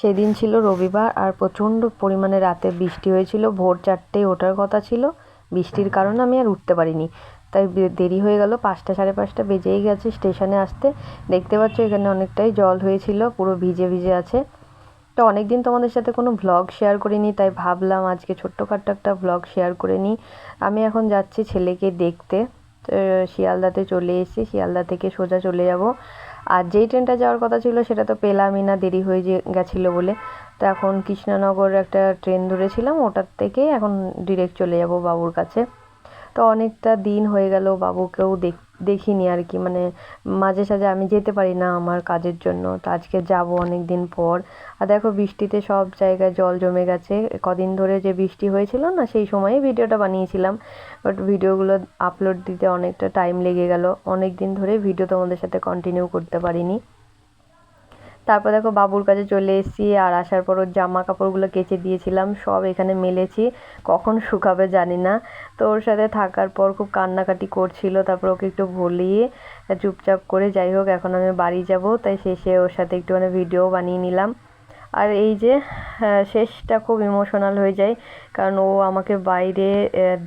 সেদিন ছিল রবিবার আর প্রচণ্ড পরিমাণে রাতে বৃষ্টি হয়েছিল। ভোর চারটেয় ওঠার কথা ছিল। বৃষ্টির কারণে আমি আর উঠতে পারিনি। তাই দেরি হয়ে গেল। পাঁচটা সাড়ে পাঁচটা বেজেই গেছে স্টেশনে আসতে। দেখতে পাচ্ছ এখানে অনেকটাই জল হয়েছিল, পুরো ভিজে ভিজে আছে। তো অনেক দিন তোমাদের সাথে কোনো ভ্লগ শেয়ার করিনি, তাই ভাবলাম আজকে ছোট্টখাট্ট একটা ভ্লগ শেয়ার করে নিই। আমি এখন যাচ্ছি ছেলেকে দেখতে। শিয়ালদাতে চলে এসেছি, শিয়ালদা থেকে সোজা চলে যাব। আর যেই ট্রেনটা যাওয়ার কথা ছিল, সেটা তো পেলামই না, দেরি হয়ে গেছিল বলে। তো এখন কৃষ্ণনগর একটা ট্রেন ধরেছিলাম, ওটার থেকে এখন ডিরেক্ট চলে যাব বাবুর কাছে। তো অনেকটা দিন হয়ে গেল বাবুকেও দেখ, দেখিনি আর কি। মানে মাঝে সাঝে আমি যেতে পারি না আমার কাজের জন্য। তো আজকে যাব অনেক দিন পর। আর দেখো বৃষ্টিতে সব জায়গায় জল জমে গেছে। কদিন ধরে যে বৃষ্টি হয়েছিল না, সেই সময়েই ভিডিওটা বানিয়েছিলাম। বাট ভিডিওগুলো আপলোড দিতে অনেকটা টাইম লেগে গেল। অনেক দিন ধরে ভিডিও তোমাদের সাথে কন্টিনিউ করতে পারিনি। তারপর দেখো বাবুর কাছে চলে এসেছি, আর আসার পর ওর জামা কাপড়গুলো কেচে দিয়েছিলাম, সব এখানে মেলেছি, কখন শুকাবে জানি না। তো ওর সাথে থাকার পর খুব কান্নাকাটি করছিল, তারপর ওকে একটু ভুলিয়ে চুপচাপ করে, যাই হোক, এখন আমি বাড়ি যাব, তাই শেষে ওর সাথে একটুখানি ভিডিও বানিয়ে নিলাম। আর এই যে শেষটা খুব ইমোশনাল হয়ে যায়, কারণ ও আমাকে বাইরে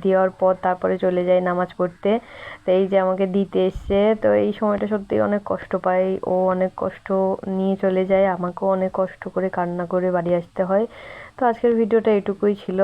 দেওয়ার পর তারপরে চলে যায় নামাজ পড়তে। তো এই যে আমাকে দিতে এসছে, তো এই সময়টা সত্যি অনেক কষ্ট পাই ও অনেক কষ্ট নিয়ে চলে যায়, আমাকেও অনেক কষ্ট করে কান্না করে বাড়ি আসতে হয়। তো আজকের ভিডিওটা এটুকুই ছিল।